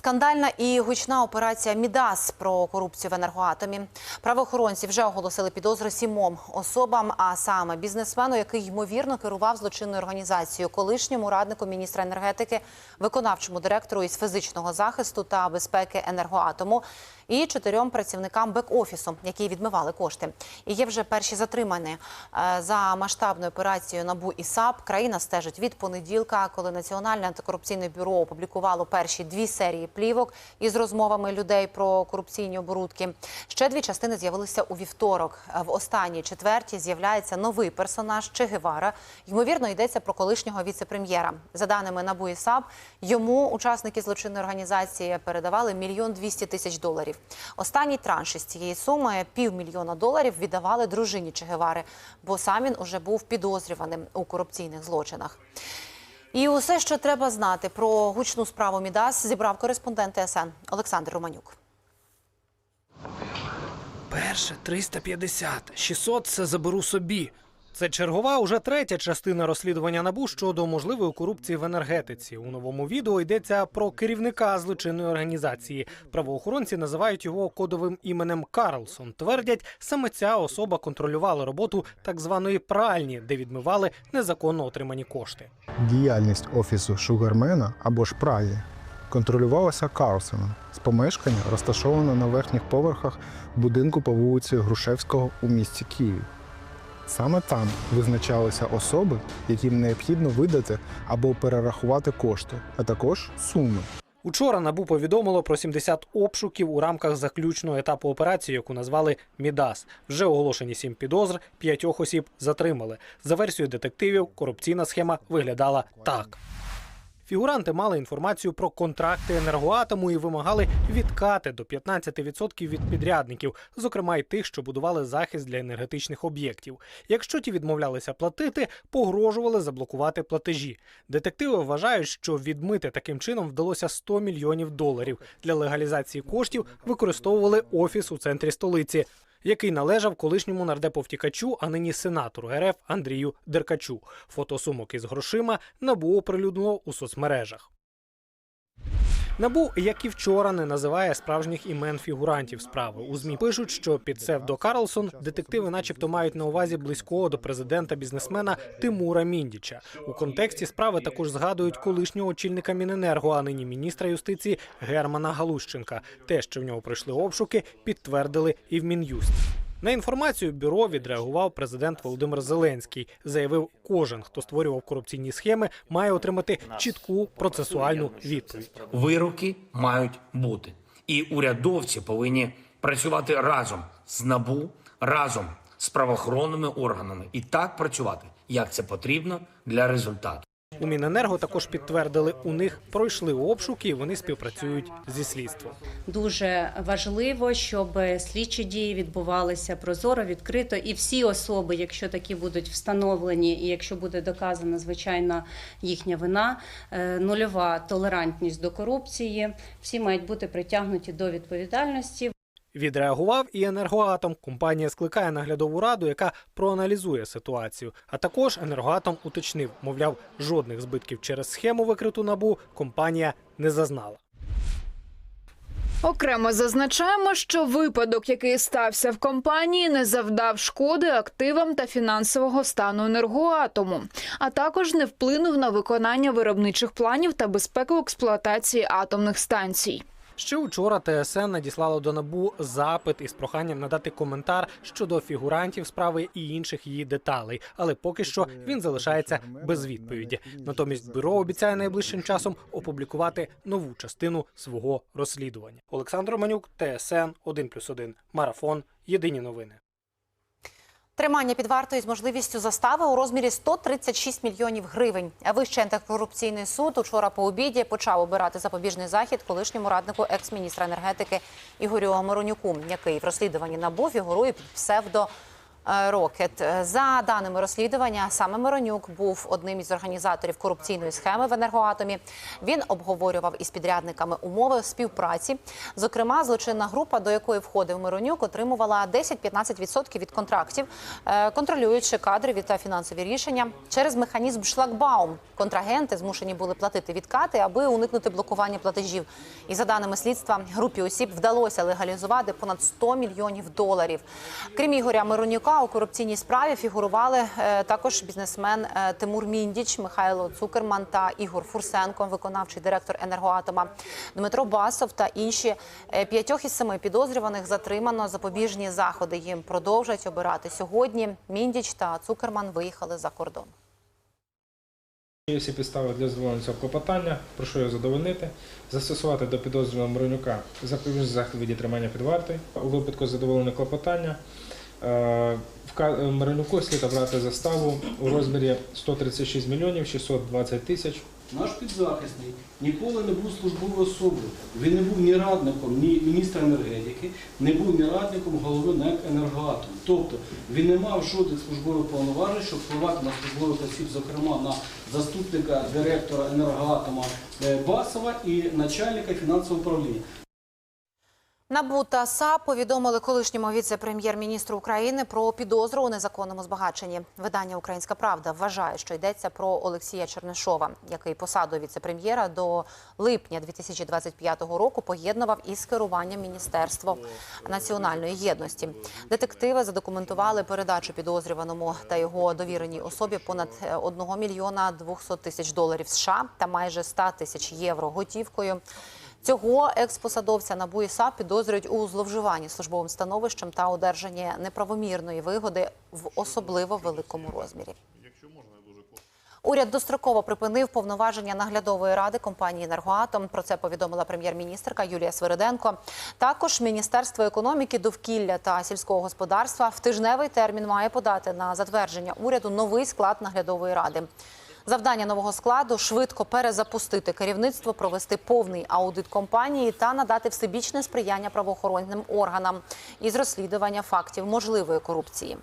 Скандальна і гучна операція Мідас про корупцію в енергоатомі. Правоохоронці вже оголосили підозри сімом особам, а саме бізнесмену, який ймовірно керував злочинною організацією, колишньому раднику міністра енергетики, виконавчому директору із фізичного захисту та безпеки енергоатому і чотирьом працівникам бек-офісу, які відмивали кошти. І є вже перші затримані Е, за масштабною операцією НАБУ і САП. Країна стежить від понеділка, коли Національне антикорупційне бюро опублікувало перші дві серії плівок із розмовами людей про корупційні оборудки. Ще дві частини з'явилися у вівторок. В останній четвертій з'являється новий персонаж Че Гевара. Ймовірно, йдеться про колишнього віце-прем'єра. За даними НАБУ і САП, йому учасники злочинної організації передавали мільйон двісті тисяч доларів. Останній транш із цієї суми півмільйона доларів віддавали дружині Че Гевари, бо сам він уже був підозрюваним у корупційних злочинах. І усе, що треба знати про гучну справу Мідас, зібрав кореспондент ТСН Олександр Романюк. Перше 350, 600 – це заберу собі. Це чергова уже третя частина розслідування набу щодо можливої корупції в енергетиці. У новому відео йдеться про керівника злочинної організації. Правоохоронці називають його кодовим іменем Карлсон. Твердять, саме ця особа контролювала роботу так званої пральні, де відмивали незаконно отримані кошти. Діяльність офісу Шугармена або ж Праї контролювалася Карлсоном з помешкання, розташованого на верхніх поверхах будинку по вулиці Грушевського у місті Києві. Саме там визначалися особи, яким необхідно видати або перерахувати кошти, а також суми. Учора набу повідомило про 70 обшуків у рамках заключного етапу операції, яку назвали Мідас. Вже оголошені сім підозр, п'ятьох осіб затримали. За версією детективів, корупційна схема виглядала так. Фігуранти мали інформацію про контракти енергоатому і вимагали відкати до 15% від підрядників, зокрема й тих, що будували захист для енергетичних об'єктів. Якщо ті відмовлялися платити, погрожували заблокувати платежі. Детективи вважають, що відмити таким чином вдалося 100 мільйонів доларів. Для легалізації коштів використовували офіс у центрі столиці. Який належав колишньому нардепу втікачу, а нині сенатору РФ Андрію Деркачу. Фото сумок із грошима набу оприлюднило у соцмережах. Набу, як і вчора, не називає справжніх імен фігурантів справи. У змі пишуть, що під псевдо Карлсон детективи, начебто, мають на увазі близького до президента бізнесмена Тимура Міндіча. У контексті справи також згадують колишнього очільника Міненерго, а нині міністра юстиції Германа Галущенка. Те, що в нього пройшли обшуки, підтвердили і в мін'юсті. На інформацію бюро відреагував президент Володимир Зеленський. Заявив, кожен, хто створював корупційні схеми, має отримати чітку процесуальну відповідь. Вироки мають бути. І урядовці повинні працювати разом з НАБУ, разом з правоохоронними органами і так працювати, як це потрібно для результату. У Міненерго також підтвердили, у них пройшли обшуки, і вони співпрацюють зі слідством. Дуже важливо, щоб слідчі дії відбувалися прозоро, відкрито, і всі особи, якщо такі будуть встановлені, і якщо буде доказана звичайно їхня вина, е, нульова толерантність до корупції, всі мають бути притягнуті до відповідальності. Відреагував і енергоатом. Компанія скликає наглядову раду, яка проаналізує ситуацію. А також енергоатом уточнив, мовляв, жодних збитків через схему викриту набу компанія не зазнала. Окремо зазначаємо, що випадок, який стався в компанії, не завдав шкоди активам та фінансового стану енергоатому, а також не вплинув на виконання виробничих планів та безпеку експлуатації атомних станцій. Ще учора ТСН надіслало до набу запит із проханням надати коментар щодо фігурантів справи і інших її деталей, але поки що він залишається без відповіді. Натомість бюро обіцяє найближчим часом опублікувати нову частину свого розслідування. Олександр Романюк, ТСН 1+,1, Марафон. Єдині новини. Тримання під вартою з можливістю застави у розмірі 136 мільйонів гривень. Вищий антикорупційний суд учора по обіді почав обирати запобіжний захід колишньому раднику екс-міністра енергетики Ігорю Миронюку, який в розслідуванні НАБУ фігурує під псевдо Рокет Е, за даними розслідування, саме Миронюк був одним із організаторів корупційної схеми в енергоатомі. Він обговорював із підрядниками умови співпраці. Зокрема, злочинна група, до якої входив Миронюк, отримувала 10-15% від контрактів, е, контролюючи кадрові та фінансові рішення через механізм шлагбаум. Контрагенти змушені були платити відкати, аби уникнути блокування платежів. І за даними слідства, групі осіб вдалося легалізувати понад 100 мільйонів доларів. Крім Ігоря Миронюка, у корупційній справі фігурували е, також бізнесмен е, Тимур Міндіч, Михайло Цукерман та Ігор Фурсенко, виконавчий директор енергоатома, Дмитро Басов та інші Е, п'ятьох із семи підозрюваних затримано. Запобіжні заходи їм продовжать обирати сьогодні. Міндіч та Цукерман виїхали за кордон. Є всі підстави для задоволення цього клопотання, прошу його задовольнити, застосувати до підозрюваного Миронюка запобіжний захід у тримання під вартою. У випадку задоволення клопотання е, вка- слід обрати заставу у розмірі 136 мільйонів 620 тисяч Наш підзахисний ніколи не був службовою особою. Він не був ні радником, ні міністра енергетики, не був ні радником голови НЕК «Енергоатом». Тобто він не мав жодних службових повноважень, щоб впливати на службових осіб, зокрема на заступника директора енергоатома е, Басова і начальника фінансового управління. НАБУ та САП повідомили колишньому віце-прем'єр-міністру України про підозру у незаконному збагаченні. Видання Українська Правда вважає, що йдеться про Олексія Чернишова, який посаду віце-прем'єра до липня 2025 року поєднував із керуванням Міністерства національної єдності. Детективи задокументували передачу підозрюваному та його довіреній особі понад е, 1 мільйона 200 тисяч доларів США та майже 100 тисяч євро готівкою. Цього експосадовця НАБУ і САП підозрюють у зловживанні службовим становищем та одержанні неправомірної вигоди в особливо великому розмірі. Уряд достроково припинив повноваження наглядової ради компанії «Енергоатом». Про це повідомила прем'єр-міністрка Юлія Свириденко. Також Міністерство економіки, довкілля та сільського господарства в тижневий термін має подати на затвердження уряду новий склад наглядової ради. Завдання нового складу швидко перезапустити керівництво, провести повний аудит компанії та надати всебічне сприяння правоохоронним органам із розслідування фактів можливої корупції.